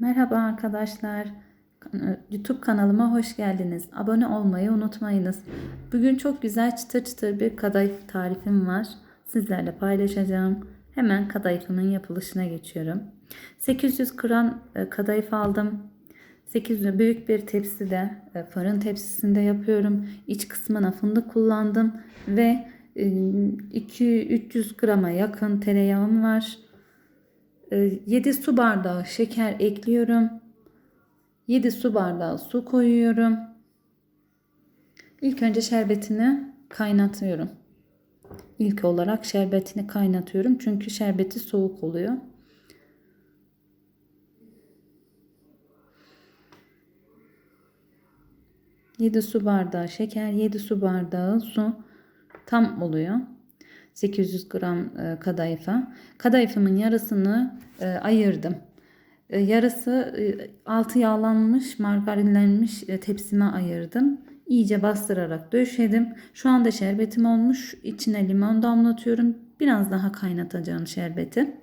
Merhaba arkadaşlar. YouTube kanalıma hoş geldiniz. Abone olmayı unutmayınız. Bugün çok güzel çıtır çıtır bir kadayıf tarifim var. Sizlerle paylaşacağım. Hemen kadayıfımın yapılışına geçiyorum. 800 gram e, kadayıf aldım. 800 büyük bir tepside, e, fırın tepsisinde yapıyorum. İç kısmına fındık kullandım ve 200 grama yakın tereyağım var. 7 Ee, su bardağı şeker ekliyorum. 7 su bardağı su koyuyorum. İlk önce şerbetini kaynatıyorum. İlk olarak şerbetini kaynatıyorum. Çünkü şerbeti soğuk oluyor. Yedi su bardağı şeker, 7 su bardağı su tam oluyor. 800 gram e, kadayıfa. Kadayıfımın yarısını e, ayırdım. E, yarısı altı yağlanmış, margarinlenmiş tepsime ayırdım. İyice bastırarak döşedim. Şu anda şerbetim olmuş. İçine limon damlatıyorum. Biraz daha kaynatacağım şerbeti.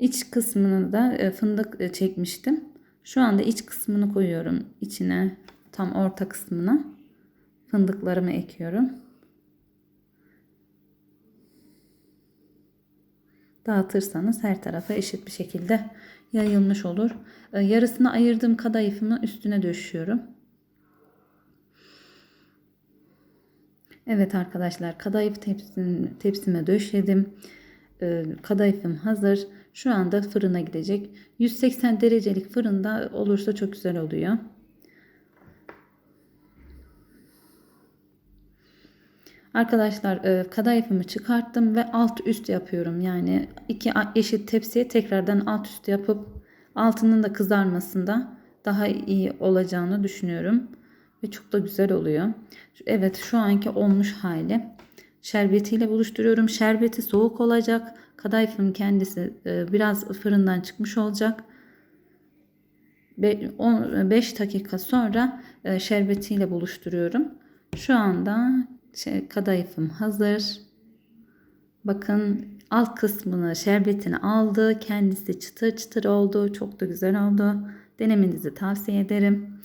İç kısmını da fındık çekmiştim. Şu anda iç kısmını koyuyorum içine tam orta kısmına. Fındıklarımı ekiyorum. Dağıtırsanız her tarafa eşit bir şekilde yayılmış olur. Ee, yarısını ayırdığım kadayıfımı üstüne döşüyorum. Evet arkadaşlar kadayıf tepsim, tepsime döşedim. Ee, kadayıfım hazır. Şu anda fırına gidecek. 180 derecelik fırında olursa çok güzel oluyor. Arkadaşlar e, kadayıfımı çıkarttım ve alt üst yapıyorum. Yani iki eşit tepsiye tekrardan alt üst yapıp altının da kızarmasında daha iyi olacağını düşünüyorum. Ve çok da güzel oluyor. Evet şu anki olmuş hali. Şerbetiyle buluşturuyorum. Şerbeti soğuk olacak. Kadayıfın kendisi e, biraz fırından çıkmış olacak. 5 dakika sonra e, şerbetiyle buluşturuyorum. Şu anda şey, kadayıfım hazır. Bakın alt kısmını şerbetini aldı. Kendisi çıtır çıtır oldu. Çok da güzel oldu. Denemenizi tavsiye ederim.